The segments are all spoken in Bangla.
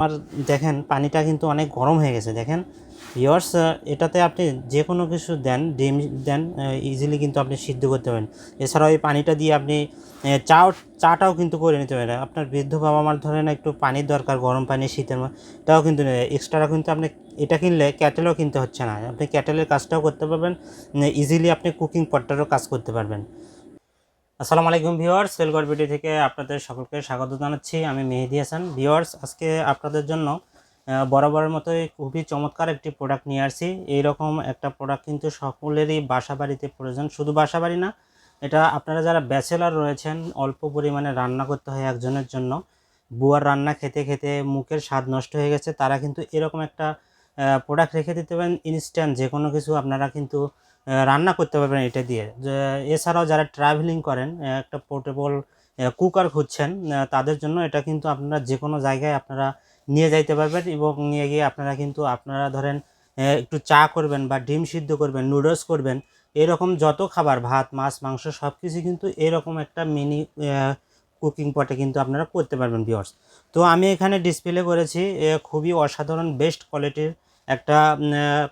আমার দেখেন, পানিটা কিন্তু অনেক গরম হয়ে গেছে, দেখেন। ইয়ার্স এটাতে আপনি যে কোনো কিছু দেন, ডিম দেন ইজিলি কিন্তু আপনি সিদ্ধ করতে পারেন এছাড়াও এই পানিটা দিয়ে আপনি চাও, চাটাও কিন্তু করে নিতে পারেন। আপনার বৃদ্ধ বাবা মার ধরেন একটু পানির দরকার, গরম পানি, শীতের তাও কিন্তু এক্সট্রা কিন্তু আপনি, এটা কিনলে ক্যাটেলও কিনতে হচ্ছে না। আপনি ক্যাটেলের কাজটাও করতে পারবেন ইজিলি আপনি কুকিং পটটারও কাজ করতে পারবেন। আসসালামু আলাইকুম ভিউয়ার্স, সেলগড় ভিডিও থেকে আপনাদের সকলকে স্বাগত জানাচ্ছি। আমি মেহেদি হাসান। ভিউয়ার্স, আজকে আপনাদের জন্য বরাবরের মতোই খুবই চমৎকার একটি প্রোডাক্ট নিয়ে আসছি। এইরকম একটা প্রোডাক্ট কিন্তু সকলেরই বাসা বাড়িতে প্রয়োজন। শুধু বাসা বাড়ি না, এটা আপনারা যারা ব্যাচেলার রয়েছেন, অল্প পরিমাণে রান্না করতে হয় একজনের জন্য, বুয়ার রান্না খেতে খেতে মুখের স্বাদ নষ্ট হয়ে গেছে, তারা কিন্তু এরকম একটা প্রোডাক্ট রেখে দিতে পারেন। ইনস্ট্যান্ট যে কোনো কিছু আপনারা কিন্তু রান্না করতে পারবেন এটা দিয়ে। এছাড়াও যারা ট্রাভেলিং করেন একটা পোর্টেবল কুকার খুঁজছেন তাদের জন্য এটা কিন্তু আপনারা যে কোনো জায়গায় আপনারা নিয়ে যাইতে পারবেন এবং নিয়ে গিয়ে আপনারা কিন্তু আপনারা ধরেন একটু চা করবেন বা ডিম সিদ্ধ করবেন নুডলস করবেন, এরকম যত খাবার, ভাত, মাছ, মাংস সব কিছু কিন্তু এরকম একটা মিনি কুকিং পটে কিন্তু আপনারা করতে পারবেন ভিওর্স তো আমি এখানে ডিসপ্লে করেছি খুবই অসাধারণ বেস্ট কোয়ালিটির একটা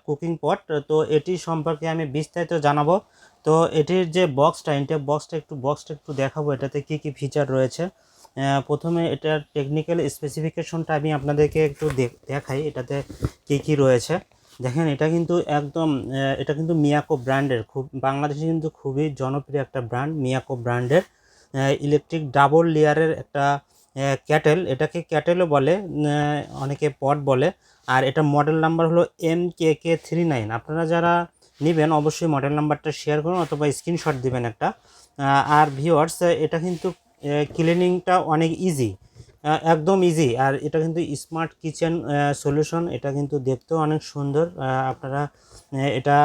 কুকিং পট তো এটি সম্পর্কে আমি বিস্তারিত জানাব। তো এটির যে বক্সটা ইনটেক বক্সটা একটু বক্সটা একটু দেখাবো, এটাতে কি কি ফিচার রয়েছে। প্রথমে এটার টেকনিক্যাল স্পেসিফিকেশনটা আমি আপনাদেরকে একটু দেখ- দেখাই, এটাতে কি কি রয়েছে। দেখেন, এটা কিন্তু একদম এটা কিন্তু মিয়াকো ব্র্যান্ডের খুব, বাংলাদেশে কিন্তু খুবই জনপ্রিয় একটা ব্র্যান্ড মিয়াকো ব্র্যান্ডের ইলেকট্রিক ডাবল লেয়ারের একটা ক্যাটেল এটাকে ক্যাটেলও বলে অনেকে পট বলে। আর এটা মডেল নাম্বার হলো M K K three nine আপনারা যারা নেবেন, অবশ্যই মডেল নাম্বারটা শেয়ার করুন অথবা স্ক্রিনশট দিবেন একটা। আর ভিওয়ার্স এটা কিন্তু ক্লিনিংটা অনেক ইজি একদম ইজি আর এটা কিন্তু স্মার্ট কিচেন সলিউশন এটা কিন্তু দেখতেও অনেক সুন্দর। আপনারা এটা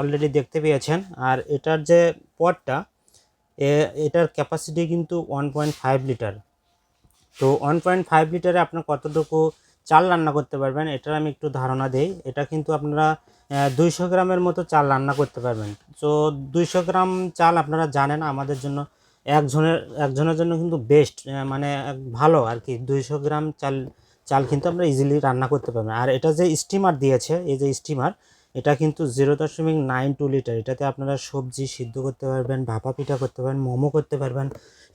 অলরেডি দেখতে পেয়েছেন। আর এটার যে পটটা এটার ক্যাপাসিটি কিন্তু ওয়ান পয়েন্ট ফাইভ লিটার তো ওয়ান পয়েন্ট ফাইভ লিটারে আপনার কতটুকু চাল রান্না করতে পারবেন, এটার আমি একটু ধারণা দেই। এটা কিন্তু আপনারা দুইশো গ্রামের মতো চাল রান্না করতে পারবেন। তো দুইশো গ্রাম চাল আপনারা জানেন, আমাদের জন্য একজনের একজনের জন্য কিন্তু বেস্ট মানে ভালো আর কি। দুইশো গ্রাম চাল চাল কিন্তু আমরা ইজিলি রান্না করতে পারবেন। আর এটা যে স্টিমার দিয়েছে, এই যে স্টিমার এটা কিন্তু জিরো দশমিক নাইন টু লিটার এটাতে আপনারা সবজি সিদ্ধ করতে পারবেন, ভাপা পিঠা করতে পারবেন, মোমো করতে পারবেন,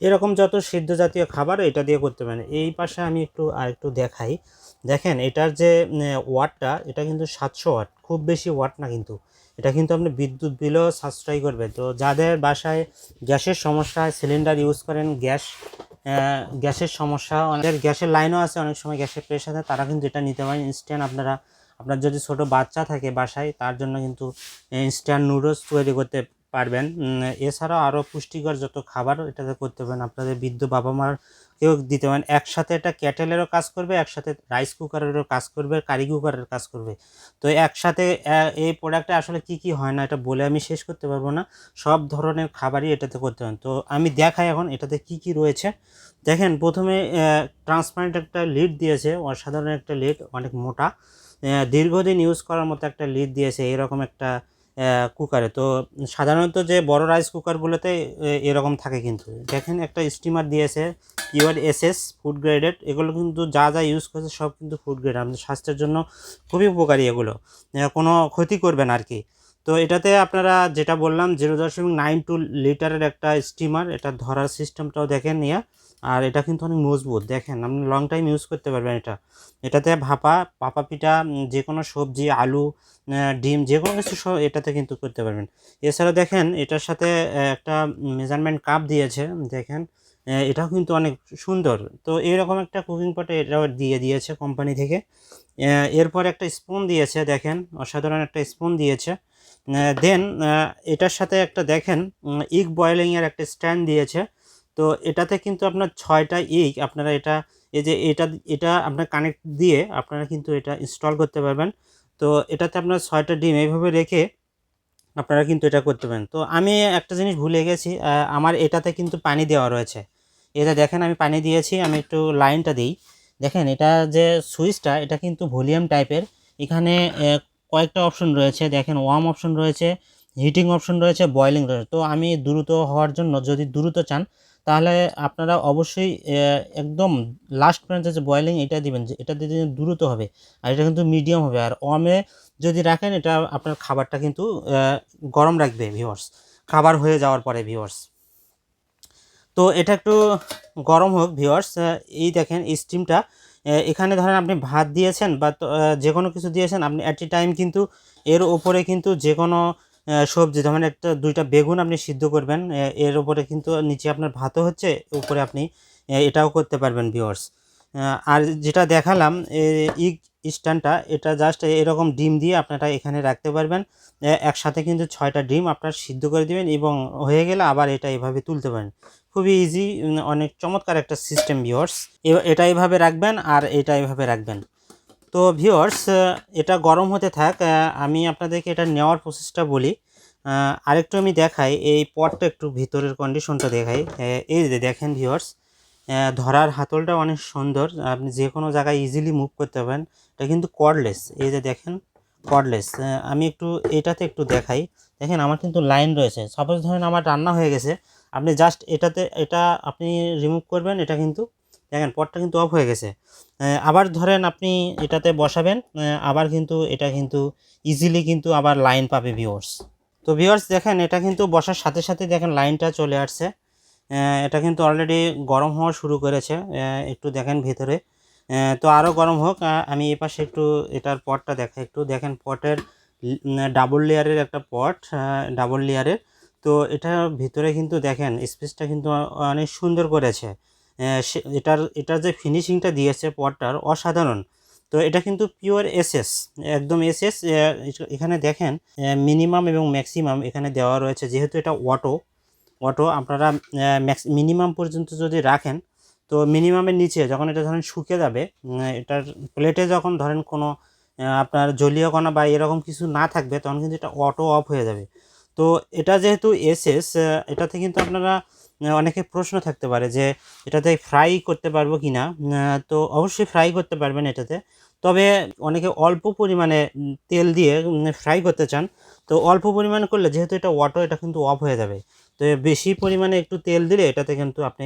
এরকম যত সিদ্ধ জাতীয় খাবার এটা দিয়ে করতে পারেন। এই পাশে আমি একটু আর একটু দেখাই। দেখেন, এটার যে ওয়াটটা, এটা কিন্তু সাতশো ওয়াট, খুব বেশি ওয়াট না কিন্তু। এটা কিন্তু আপনি বিদ্যুৎ বিলও সাশ্রয় করবে তো যাদের বাসায় গ্যাসের সমস্যা সিলিন্ডার ইউজ করেন, গ্যাস গ্যাসের সমস্যা অনেক গ্যাসের লাইনও আছে, অনেক সময় গ্যাসের প্রেশার তারা কিন্তু এটা নিতে পারেন। ইনস্ট্যান্ট আপনারা আপনার যদি ছোট বাচ্চা থাকে বাসায়, তার জন্য কিন্তু ইনস্ট্যান্ট নুডলস তৈরি করতে পারবেন। এছাড়াও আরও পুষ্টিকর যত খাবার এটাতে করতে পারেন, আপনাদের বৃদ্ধ বাবা মার কেউ দিতে পারেন। একসাথে এটা ক্যাটেলেরও কাজ করবে, একসাথে রাইস কুকারেরও কাজ করবে কারি কুকারের কাজ করবে। তো একসাথে এই প্রোডাক্টে আসলে কি কি হয় না, এটা বলে আমি শেষ করতে পারব না। সব ধরনের খাবারই এটাতে করতে পারেন। তো আমি দেখাই এখন এটাতে কি কি রয়েছে। দেখেন, প্রথমে ট্রান্সপারেন্ট একটা লিড দিয়েছে, অসাধারণ একটা লিড অনেক মোটা। দীর্ঘদিন ইউজ করার মতো একটা লিড দিয়েছে, এরকম একটা কুকারে তো সাধারণত যে বড় রাইস কুকারগুলোতে এরকম থাকে কিন্তু। দেখেন, একটা স্টিমার দিয়েছে পিওর এসএস ফুড গ্রেডেড এগুলো কিন্তু যা যা ইউজ করছে, সব কিন্তু ফুড গ্রেড আমাদের স্বাস্থ্যের জন্য খুবই উপকারী এগুলো। কোনো ক্ষতি করবে না আর কি তো এটাতে আপনারা যেটা বললাম জিরো দশমিক নাইন টু লিটারের একটা স্টিমার এটা ধরার সিস্টেমটাও দেখেন নিয়ে আর এটা কিন্তু অনেক মজবুত। দেখেন, আপনি লং টাইম ইউজ করতে পারবেন এটা। এটাতে ভাপা, পাপা পিঠা যে কোনো সবজি, আলু ডিম যে কোনো কিছু সব এটাতে কিন্তু করতে পারবেন। এছাড়া দেখেন, এটার সাথে একটা মেজারমেন্ট কাপ দিয়েছে। দেখেন এটাও কিন্তু অনেক সুন্দর। তো এরকম একটা কুকিং পটে এটাও দিয়ে দিয়েছে কোম্পানি থেকে। এরপর একটা স্পুন দিয়েছে, দেখেন, অসাধারণ একটা স্পুন দিয়েছে। দেন এটার সাথে একটা, দেখেন ইগ বয়েলিংয়ের একটা স্ট্যান্ড দিয়েছে। তো এটাতে কিন্তু আপনার ছয়টা ইগ আপনারা এটা, এই যে এটা এটা আপনার কানেক্ট দিয়ে আপনারা কিন্তু এটা ইনস্টল করতে পারবেন। তো এটাতে আপনার ছয়টা ডিম এইভাবে রেখে আপনারা কিন্তু এটা করতে পারেন। তো আমি একটা জিনিস ভুলে গেছি আমার এটাতে কিন্তু পানি দেওয়া রয়েছে। এটা দেখেন আমি পানি দিয়েছি, আমি একটু লাইনটা দিই। দেখেন এটা যে সুইচটা, এটা কিন্তু ভলিউম টাইপের। এখানে কয়েকটা অপশন রয়েছে, দেখেন ওয়ার্ম অপশন রয়েছে হিটিং অপশন রয়েছে বয়েলিং রয়েছে। তো আমি দ্রুত হওয়ার জন্য যদি দ্রুত চান তাহলে আপনারা অবশ্যই একদম লাস্ট পর্যন্ত যে বয়েলিং এটা দিবেন যে এটা দিলে দ্রুত হবে আর এটা কিন্তু মিডিয়াম হবে। আর অমে যদি রাখেন, এটা আপনার খাবারটা কিন্তু গরম রাখবে ভিওয়ার্স খাবার হয়ে যাওয়ার পরে ভিওয়ার্স তো এটা একটু গরম হোক ভিওয়ার্স এই দেখেন এই স্টিমটা এখানে ধরেন আপনি ভাত দিয়েছেন বা যে কোনো কিছু দিয়েছেন, আপনি অ্যাট এ টাইম কিন্তু এর ওপরে কিন্তু যে কোনো সবজি ধরেন একটা, দুইটা বেগুন আপনি সিদ্ধ করবেন এর ওপরে কিন্তু নিচে আপনার ভাতও হচ্ছে, উপরে আপনি এটাও করতে পারবেন ভিওয়ার্স আর যেটা দেখালাম ইগ স্ট্যান্ডটা, এটা জাস্ট এরকম ডিম দিয়ে আপনারা এখানে রাখতে পারবেন একসাথে কিন্তু ছয়টা ডিম আপনার সিদ্ধ করে দিবেন এবং হয়ে গেলে আবার এটা এভাবে তুলতে পারেন। খুবই ইজি অনেক চমৎকার একটা সিস্টেম ভিওর্স এটা এভাবে রাখবেন আর এটা এভাবে রাখবেন। তো ভিওর্স এটা গরম হতে থাক আমি আপনাদেরকে এটা নেওয়ার প্রসেসটা বলি। আরেকটু আমি দেখাই, এই পটটা একটু ভিতরের কন্ডিশনটা দেখাই। এই যে দেখেন ভিওর্স ধরার হাতলটা অনেক সুন্দর, আপনি যে কোনো জায়গায় ইজিলি মুভ করতে পারেন এটা কিন্তু কর্ডলেস এই যে দেখেন কর্ডলেস আমি একটু এটাতে একটু দেখাই। দেখেন, আমার কিন্তু লাইন রয়েছে। সাপোজ ধরেন আমার রান্না হয়ে গেছে, আপনি জাস্ট এটাতে, এটা আপনি রিমুভ করবেন, এটা কিন্তু দেখেন, পটটা কিন্তু অফ হয়ে গেছে। আবার ধরেন আপনি এটাতে বসাবেন আবার কিন্তু এটা কিন্তু ইজিলি কিন্তু আবার লাইন পাবে ভিওর্স তো ভিউয়ার্স দেখেন, এটা কিন্তু বসার সাথে সাথে দেখেন লাইনটা চলে আসছে। এটা কিন্তু অলরেডি গরম হওয়া শুরু করেছে একটু দেখেন ভেতরে। তো আরও গরম হোক আমি এই পাশে একটু এটার পটটা দেখাই একটু দেখেন পটের ডাবল লেয়ারের একটা পট ডাবল লেয়ারের তো এটার ভিতরে কিন্তু দেখেন স্পেসটা কিন্তু অনেক সুন্দর করেছে। এটার এটার যে ফিনিশিংটা দিয়েছে পটটার অসাধারণ। তো এটা কিন্তু পিওর এসএস একদম এসএস এখানে দেখেন মিনিমাম এবং ম্যাক্সিমাম এখানে দেওয়া রয়েছে। যেহেতু এটা অটো অটো আপনারা ম্যাক্স মিনিমাম পর্যন্ত যদি রাখেন, তো মিনিমামের নিচে যখন এটা ধরেন শুকে যাবে এটার প্লেটে যখন ধরেন কোনো আপনার জলীয় কণা বা এরকম কিছু না থাকবে, তখন কিন্তু এটা অটো অফ হয়ে যাবে। তো এটা যেহেতু এসএস এটাতে কিন্তু আপনারা অনেকে প্রশ্ন থাকতে পারে যে এটাতে ফ্রাই করতে পারব কি না তো অবশ্যই ফ্রাই করতে পারবেন এটাতে। তবে অনেকে অল্প পরিমাণে তেল দিয়ে ফ্রাই করতে চান। তো অল্প পরিমাণে করলে যেহেতু এটা অটো এটা কিন্তু অফ হয়ে যাবে। তো বেশি পরিমাণে একটু তেল দিলে এটাতে কিন্তু আপনি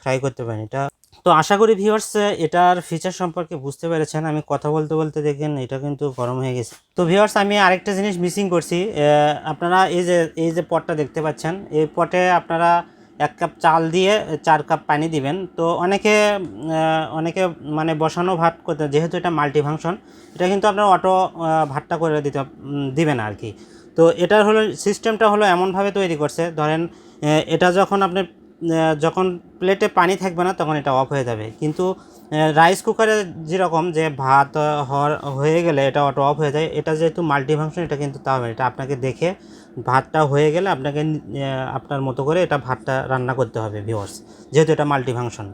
ফ্রাই করতে পারেন। এটা তো আশা করি ভিউয়ার্স এটার ফিচার সম্পর্কে বুঝতে পেরেছেন। আমি কথা বলতে বলতে দেখেন, এটা কিন্তু গরম হয়ে গেছে। তো ভিউয়ার্স আমি আরেকটা জিনিস মিসিং করছি। আপনারা এই যে এই যে পটটা দেখতে পাচ্ছেন, এই পটে আপনারা এক কাপ চাল দিয়ে চার কাপ পানি দিবেন। তো অনেকে অনেকে মানে বসানো ভাত করতে, যেহেতু এটা মাল্টি ফাংশন এটা কিন্তু আপনার অটো ভাতটা করে দিতে দিবেন আর কি। তো এটার হলো সিস্টেমটা হলো এমনভাবে তৈরি করছে। ধরেন এটা যখন আপনি যখন প্লেটে পানি থাকবে না, তখন এটা অফ হয়ে যাবে। কিন্তু রাইস কুকারে যেরকম যে ভাত হয়ে গেলে এটা অটো অফ হয়ে যায়, এটা যেহেতু মাল্টি ফাংশন এটা কিন্তু তা হবে। এটা আপনাকে দেখে ভাতটা হয়ে গেলে আপনাকে আপনার মতো করে এটা ভাতটা রান্না করতে হবে ভিওয়ার্স যেহেতু এটা মাল্টি ফাংশন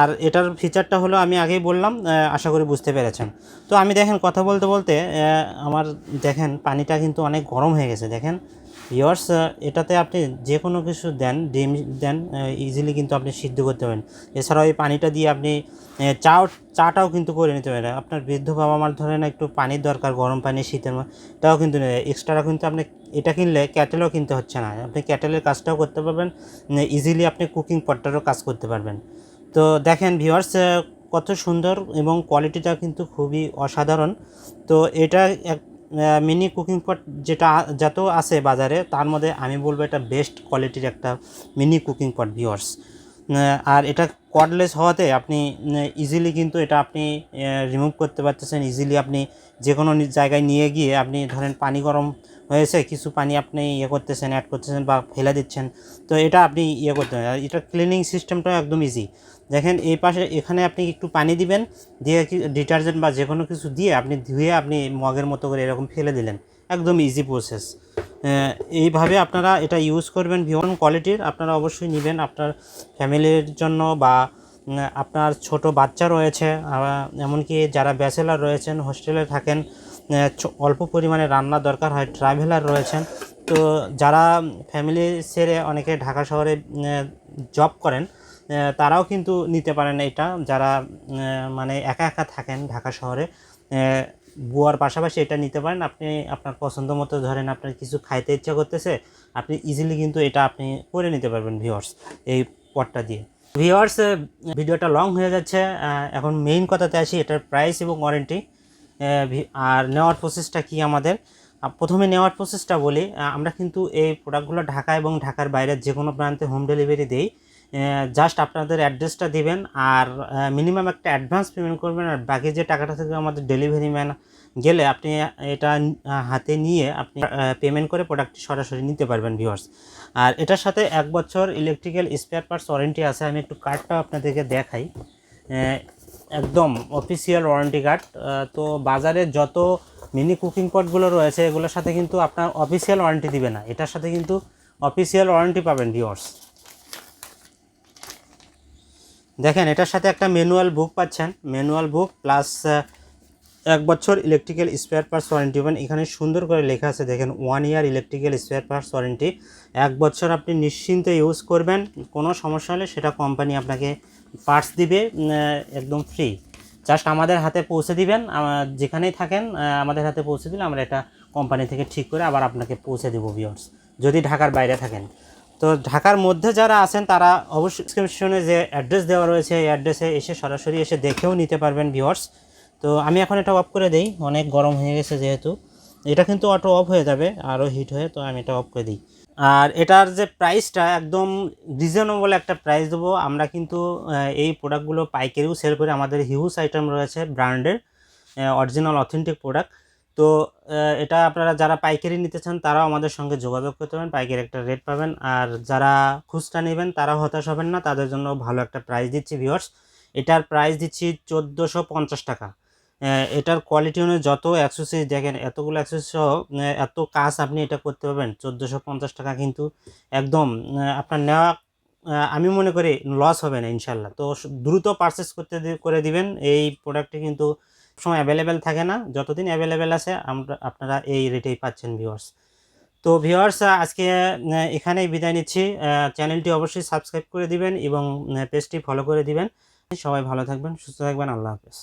আর এটার ফিচারটা হলো, আমি আগেই বললাম আশা করি বুঝতে পেরেছেন। তো আমি দেখেন, কথা বলতে বলতে আমার দেখেন, পানিটা কিন্তু অনেক গরম হয়ে গেছে, দেখেন। ইয়ার্স এটাতে আপনি যে কোনো কিছু দেন, ডিম দেন ইজিলি কিন্তু আপনি সিদ্ধ করতে পারেন। এছাড়াও এই পানিটা দিয়ে আপনি চাও, চাটাও কিন্তু করে নিতে পারেন। আপনার বৃদ্ধ বাবা মার ধরেন একটু পানির দরকার, গরম পানি, শীতের এটাও কিন্তু এক্সট্রা কিন্তু আপনি, এটা কিনলে ক্যাটেলও কিনতে হচ্ছে না। আপনি ক্যাটেলের কাজটাও করতে পারবেন ইজিলি আপনি কুকিং পটটারও কাজ করতে পারবেন। তো দেখেন ভিউয়ার্স কত সুন্দর এবং কোয়ালিটিটা কিন্তু খুবই অসাধারণ। তো এটা এক মিনি কুকিং পট যেটা যত আছে বাজারে, তার মধ্যে আমি বলব এটা বেস্ট কোয়ালিটির একটা মিনি কুকিং পট ভিউয়ার্স আর এটা কর্ডলেস হওয়াতে আপনি ইজিলি কিন্তু এটা আপনি রিমুভ করতে পারতেছেন। ইজিলি আপনি যে কোনো জায়গায় নিয়ে গিয়ে আপনি ধরেন পানি গরম হয়েছে, কিছু পানি আপনি ইয়ে করতেছেন অ্যাড করতেছেন বা ফেলে দিচ্ছেন। তো এটা আপনি ইয়ে করতে এটা ক্লিনিং সিস্টেমটা একদম ইজি দেখেন এই পাশে এখানে আপনি একটু পানি দিবেন, দিয়ে ডিটারজেন্ট বা যে কোনো কিছু দিয়ে আপনি ধুয়ে আপনি মগের মতো করে এরকম ফেলে দিলেন। একদম ইজি প্রসেস এইভাবে আপনারা এটা ইউজ করবেন ভিওন কোয়ালিটির আপনারা অবশ্যই নেবেন আপনার ফ্যামিলির জন্য বা আপনার ছোট বাচ্চা রয়েছে এমনকি যারা ব্যাচেলার রয়েছেন, হোস্টেলে থাকেন অল্প পরিমাণে রান্না দরকার হয়, ট্রাভেলার রয়েছেন। তো যারা ফ্যামিলি ছেড়ে অনেকে ঢাকা শহরে জব করেন তারাও কিন্তু নিতে পারেন এটা। যারা মানে একা একা থাকেন ঢাকা শহরে বুয়ার পাশাপাশি এটা নিতে পারেন। আপনি আপনার পছন্দ মতো ধরেন আপনার কিছু খাইতে ইচ্ছা করতেছে, আপনি ইজিলি কিন্তু এটা আপনি করে নিতে পারবেন ভিওয়ার্স এই পটটা দিয়ে। ভিওয়ার্স ভিডিওটা লং হয়ে যাচ্ছে এখন মেইন কথাতে আসি, এটার প্রাইস এবং ওয়ারেন্টি আর নেওয়ার প্রসেসটা কি আমাদের? প্রথমে নেওয়ার প্রসেসটা বলি আমরা কিন্তু এই প্রোডাক্টগুলো ঢাকা এবং ঢাকার বাইরের যে কোনো প্রান্তে হোম ডেলিভারি দিই। জাস্ট আপনাদের অ্যাড্রেসটা দিবেন আর মিনিমাম একটা অ্যাডভান্স পেমেন্ট করবেন আর বাকি যে টাকাটা থেকে আমাদের ডেলিভারি ম্যান গেলে আপনি এটা হাতে নিয়ে আপনি পেমেন্ট করে প্রোডাক্টটি সরাসরি নিতে পারবেন ভিউয়ার্স আর এটার সাথে এক বছর ইলেকট্রিক্যাল স্পেয়ার পার্টস ওয়ারেন্টি আছে, আমি একটু কার্ডটা আপনাদেরকে দেখাই। একদম অফিসিয়াল ওয়ারেন্টি কার্ড তো বাজারে যত মিনি কুকিং পটগুলো রয়েছে, এগুলোর সাথে কিন্তু আপনার অফিসিয়াল ওয়ারেন্টি দিবে না। এটার সাথে কিন্তু অফিসিয়াল ওয়ারেন্টি পাবেন ভিউয়ার্স দেখেন, এটার সাথে একটা ম্যানুয়াল বুক পাচ্ছেন। ম্যানুয়াল বুক প্লাস এক বছর ইলেকট্রিক্যাল স্পেয়ার পার্টস ওয়ারেন্টি পাবেন। এখানে সুন্দর করে লেখা আছে, দেখেন one year electrical spare parts warranty এক বছর আপনি নিশ্চিন্তে ইউজ করবেন, কোনো সমস্যা হলে সেটা কোম্পানি আপনাকে পার্টস দিবে একদম ফ্রি জাস্ট আমাদের হাতে পৌঁছে দিবেন যেখানেই থাকেন আমাদের হাতে পৌঁছে দিলে আমরা এটা কোম্পানি থেকে ঠিক করে আবার আপনাকে পৌঁছে দেবো ভিওর্স যদি ঢাকার বাইরে থাকেন। তো ঢাকার মধ্যে যারা আছেন, তারা অবশ্যই ডিসক্রিপশনে যে অ্যাড্রেস দেওয়া রয়েছে, এই অ্যাড্রেসে এসে সরাসরি এসে দেখেও নিতে পারবেন ভিওর্স তো আমি এখন এটা অফ করে দিই, অনেক গরম হয়ে গেছে যেহেতু। এটা কিন্তু অটো অফ হয়ে যাবে আরও হিট হয়ে, তো আমি এটা অফ করে দিই। আর এটার যে প্রাইসটা একদম রিজনেবল একটা প্রাইস দেবো। আমরা কিন্তু এই প্রোডাক্টগুলো পাইকারিও সেল করি। আমাদের হিউজ আইটেম রয়েছে ব্র্যান্ডের অরিজিনাল অথেন্টিক প্রোডাক্ট তো এটা আপনারা যারা পাইকারি নিতে চান, তারাও আমাদের সঙ্গে যোগাযোগ করতে পারেন। পাইকারি একটা রেট পাবেন। আর যারা খুচরা নেবেন, তারাও হতাশ হবেন না। তাদের জন্য ভালো একটা প্রাইস দিচ্ছি ভিওর্স এটার প্রাইস দিচ্ছি চোদ্দোশো পঞ্চাশ টাকা। এটার কোয়ালিটি অনুযায়ী যত অ্যাক্সেসরিজ দেখেন, এতগুলো সহ এত কাজ আপনি এটা করতে পারবেন। চোদ্দোশো পঞ্চাশ টাকা কিন্তু একদম আপনার নেওয়া আমি মনে করি লস হবে না ইনশাল্লাহ তো দ্রুত পারচেস করতে করে দিবেন। এই প্রোডাক্টটি কিন্তু সবসময় অ্যাভেলেবেল থাকে না। যতদিন অ্যাভেলেবেল আছে, আমরা, আপনারা এই রেটেই পাচ্ছেন ভিউয়ার্স তো ভিউয়ার্স আজকে এখানেই বিদায় নিচ্ছি। চ্যানেলটি অবশ্যই সাবস্ক্রাইব করে দিবেন এবং পেজটি ফলো করে দিবেন। সবাই ভালো থাকবেন, সুস্থ থাকবেন। আল্লাহ হাফেজ।